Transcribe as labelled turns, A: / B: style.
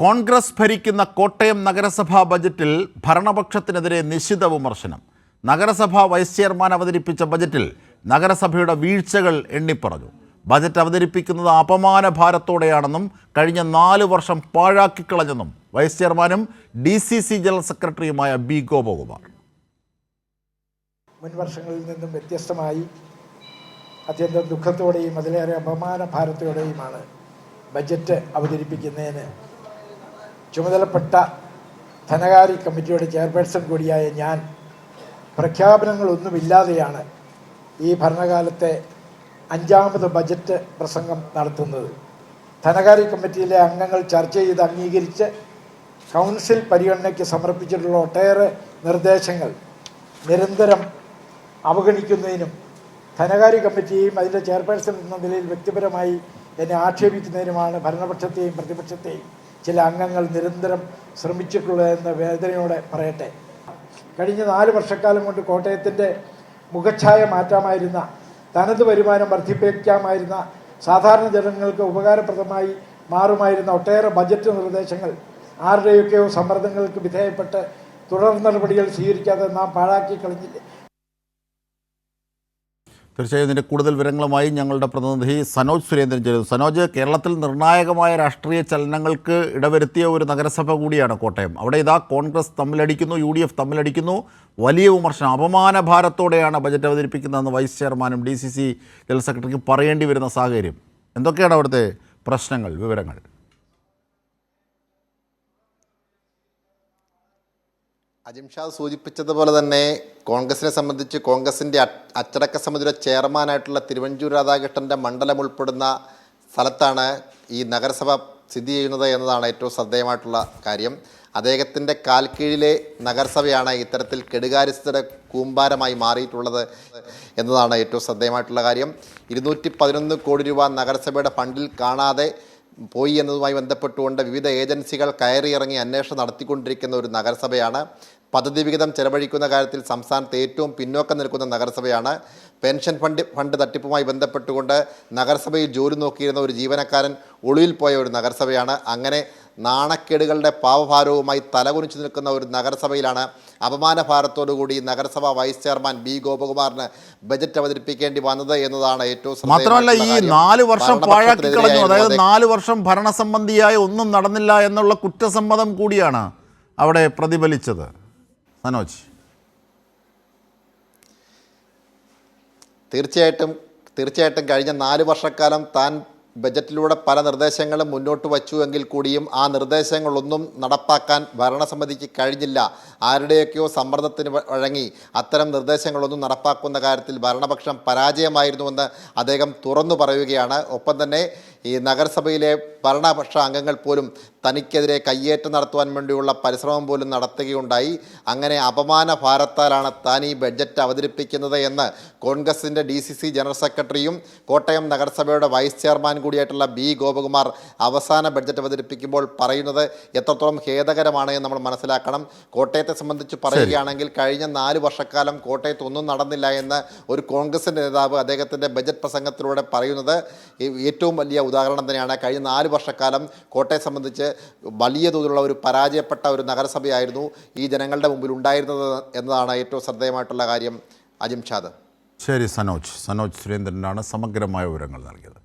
A: കോൺഗ്രസ് ഭരിക്കുന്ന കോട്ടയം നഗരസഭാ ബജറ്റിൽ ഭരണപക്ഷത്തിനെതിരെ നിശിത വിമർശനം. നഗരസഭാ വൈസ് ചെയർമാൻ അവതരിപ്പിച്ച ബജറ്റിൽ നഗരസഭയുടെ വീഴ്ചകൾ എണ്ണിപ്പറഞ്ഞു. ബജറ്റ് അവതരിപ്പിക്കുന്നത് അപമാന ഭാരത്തോടെയാണെന്നും കഴിഞ്ഞ നാല് വർഷം പാഴാക്കിക്കളഞ്ഞെന്നും വൈസ് ചെയർമാനും ഡി സി സി ജനറൽ സെക്രട്ടറിയുമായ ബി ഗോപകുമാർ.
B: മുൻ വർഷങ്ങളിൽ നിന്നും വ്യത്യസ്തമായി അത്യന്തം ദുഃഖത്തോടെയും അതിലേറെ അപമാന ഭാരത്തോടെയുമാണ് ബജറ്റ് അവതരിപ്പിക്കുന്നതിന് ചുമതലപ്പെട്ട ധനകാര്യ കമ്മിറ്റിയുടെ ചെയർപേഴ്സൺ കൂടിയായ ഞാൻ പ്രഖ്യാപനങ്ങളൊന്നുമില്ലാതെയാണ് ഈ ഭരണകാലത്തെ അഞ്ചാമത് ബജറ്റ് പ്രസംഗം നടത്തുന്നത്. ധനകാര്യ കമ്മിറ്റിയിലെ അംഗങ്ങൾ ചർച്ച ചെയ്ത് അംഗീകരിച്ച് കൗൺസിൽ പരിഗണനയ്ക്ക് സമർപ്പിച്ചിട്ടുള്ള ഒട്ടേറെ നിർദ്ദേശങ്ങൾ നിരന്തരം അവഗണിക്കുന്നതിനും ധനകാര്യ കമ്മിറ്റിയെയും അതിന്റെ ചെയർപേഴ്സൺ എന്ന നിലയിൽ വ്യക്തിപരമായി എന്നെ ആക്ഷേപിക്കുന്നതിനുമാണ് ഭരണപക്ഷത്തെയും പ്രതിപക്ഷത്തെയും ചില അംഗങ്ങൾ നിരന്തരം ശ്രമിച്ചിട്ടുള്ളതെന്ന് വേദനയോടെ പറയട്ടെ. കഴിഞ്ഞ നാല് വർഷക്കാലം കൊണ്ട് കോട്ടയത്തിന്റെ മുഖച്ഛായ മാറ്റാമായിരുന്ന തനത് വരുമാനം വർദ്ധിപ്പിക്കാമായിരുന്ന സാധാരണ ജനങ്ങൾക്ക് ഉപകാരപ്രദമായി മാറുമായിരുന്ന ഒട്ടേറെ ബജറ്റ് നിർദ്ദേശങ്ങൾ ആരുടെയൊക്കെയോ സമ്മർദ്ദങ്ങൾക്ക് വിധേയപ്പെട്ട് തുടർ നടപടികൾ സ്വീകരിക്കാതെ നാം പാഴാക്കി കളഞ്ഞില്ലേ?
A: തീർച്ചയായും ഇതിന്റെ കൂടുതൽ വിവരങ്ങളുമായി ഞങ്ങളുടെ പ്രതിനിധി സനോജ് സുരേന്ദ്രൻ ചേരുന്നു. സനോജ് കേരളത്തിൽ നിർണായകമായ രാഷ്ട്രീയ ചലനങ്ങൾക്ക് ഇടവരുത്തിയ ഒരു നഗരസഭ കൂടിയാണ് കോട്ടയം. അവിടെ ഇതാ കോൺഗ്രസ് തമ്മിലടിക്കുന്നു യു ഡി എഫ് തമ്മിലടിക്കുന്നു. വലിയ വിമർശനം അപമാന ഭാരത്തോടെയാണ് ബജറ്റ് അവതരിപ്പിക്കുന്നതെന്ന് വൈസ് ചെയർമാനും ഡി സി സി ജനറൽ സെക്രട്ടറിക്കും പറയേണ്ടി വരുന്ന സാഹചര്യം. എന്തൊക്കെയാണ് അവിടുത്തെ പ്രശ്നങ്ങൾ വിവരങ്ങൾ?
C: അജിംഷാദ് സൂചിപ്പിച്ചതുപോലെ തന്നെ കോൺഗ്രസിനെ സംബന്ധിച്ച് കോൺഗ്രസിന്റെ അച്ചടക്ക സമിതിയുടെ ചെയർമാനായിട്ടുള്ള തിരുവഞ്ചൂർ രാധാകൃഷ്ണന്റെ മണ്ഡലം ഉൾപ്പെടുന്ന സ്ഥലത്താണ് ഈ നഗരസഭ സ്ഥിതി ചെയ്യുന്നത് എന്നതാണ് ഏറ്റവും ശ്രദ്ധേയമായിട്ടുള്ള കാര്യം. അദ്ദേഹത്തിന്റെ കാൽക്കീഴിലെ നഗരസഭയാണ് ഇത്തരത്തിൽ കെടുകാര്യസ്ഥയുടെ കൂമ്പാരമായി മാറിയിട്ടുള്ളത് എന്നതാണ് ഏറ്റവും ശ്രദ്ധേയമായിട്ടുള്ള കാര്യം. ഇരുന്നൂറ്റി പതിനൊന്ന് കോടി രൂപ നഗരസഭയുടെ ഫണ്ടിൽ കാണാതെ പോയി എന്നതുമായി ബന്ധപ്പെട്ടുകൊണ്ട് വിവിധ ഏജൻസികൾ കയറിയിറങ്ങി അന്വേഷണം നടത്തിക്കൊണ്ടിരിക്കുന്ന ഒരു നഗരസഭയാണ്. പദ്ധതി വിഹിതം ചെലവഴിക്കുന്ന കാര്യത്തിൽ സംസ്ഥാനത്ത് ഏറ്റവും പിന്നോക്കം നിൽക്കുന്ന നഗരസഭയാണ്. പെൻഷൻ ഫണ്ട് ഫണ്ട് തട്ടിപ്പുമായി ബന്ധപ്പെട്ടുകൊണ്ട് നഗരസഭയിൽ ജോലി നോക്കിയിരുന്ന ഒരു ജീവനക്കാരൻ ഒളിവിൽ പോയ ഒരു നഗരസഭയാണ്. അങ്ങനെ നാണക്കേടുകളുടെ പാവഭാരവുമായി തലകുനിച്ച് നിൽക്കുന്ന ഒരു നഗരസഭയിലാണ് അപമാന ഭാരത്തോടുകൂടി നഗരസഭ വൈസ് ചെയർമാൻ ബി ഗോപകുമാറിന് ബജറ്റ് അവതരിപ്പിക്കേണ്ടി വന്നത് എന്നതാണ് ഏറ്റവും
A: മാത്രമല്ല ഈ നാല് വർഷം പാഴാക്കി കളഞ്ഞു അതായത് നാല് വർഷം ഭരണസംബന്ധിയായ ഒന്നും നടന്നില്ല എന്നുള്ള കുറ്റസമ്മതം കൂടിയാണ് അവിടെ പ്രതിഫലിച്ചത്. സനോജ്
C: തീർച്ചയായിട്ടും തീർച്ചയായിട്ടും കഴിഞ്ഞ നാല് വർഷക്കാലം താൻ ബജറ്റിലൂടെ പല നിർദ്ദേശങ്ങളും മുന്നോട്ട് വച്ചു എങ്കിൽ കൂടിയും ആ നിർദ്ദേശങ്ങളൊന്നും നടപ്പാക്കാൻ ഭരണസമിതിക്ക് കഴിഞ്ഞില്ല. ആരുടെയൊക്കെയോ സമ്മർദ്ദത്തിന് വഴങ്ങി അത്തരം നിർദ്ദേശങ്ങളൊന്നും നടപ്പാക്കുന്ന കാര്യത്തിൽ ഭരണപക്ഷം പരാജയമായിരുന്നുവെന്ന് അദ്ദേഹം തുറന്നു പറയുകയാണ്. ഒപ്പം തന്നെ ഈ നഗരസഭയിലെ ഭരണപക്ഷ അംഗങ്ങൾ പോലും തനിക്കെതിരെ കയ്യേറ്റം നടത്തുവാൻ വേണ്ടിയുള്ള പരിശ്രമം പോലും നടത്തുകയുണ്ടായി. അങ്ങനെ അപമാന ഭാരത്താലാണ് താൻ ഈ ബഡ്ജറ്റ് അവതരിപ്പിക്കുന്നത് എന്ന് കോൺഗ്രസിന്റെ ഡി സി സി ജനറൽ സെക്രട്ടറിയും കോട്ടയം നഗരസഭയുടെ വൈസ് ചെയർമാൻ കൂടിയായിട്ടുള്ള ബി ഗോപകുമാർ അവസാന ബഡ്ജറ്റ് അവതരിപ്പിക്കുമ്പോൾ പറയുന്നത് എത്രത്തോളം ഖേദകരമാണ് എന്ന് നമ്മൾ മനസ്സിലാക്കണം. കോട്ടയത്തെ സംബന്ധിച്ച് പറയുകയാണെങ്കിൽ കഴിഞ്ഞ നാല് വർഷക്കാലം കോട്ടയത്ത് ഒന്നും നടന്നില്ല എന്ന് ഒരു കോൺഗ്രസിന്റെ നേതാവ് അദ്ദേഹത്തിന്റെ ബജറ്റ് പ്രസംഗത്തിലൂടെ പറയുന്നത്. ഏറ്റവും വലിയ ഉദാഹരണം തന്നെയാണ്. കഴിഞ്ഞ നാല് വർഷക്കാലം കോട്ടയെ സംബന്ധിച്ച് വലിയ തോതിലുള്ള ഒരു പരാജയപ്പെട്ട ഒരു നഗരസഭയായിരുന്നു ഈ ജനങ്ങളുടെ മുമ്പിൽ ഉണ്ടായിരുന്നത് എന്നതാണ് ഏറ്റവും ശ്രദ്ധേയമായിട്ടുള്ള കാര്യം. അജിംഷാദ്.
A: ശരി സനോജ്. സനോജ് സുരേന്ദ്രനാണ് സമഗ്രമായ വിവരങ്ങൾ നൽകിയത്.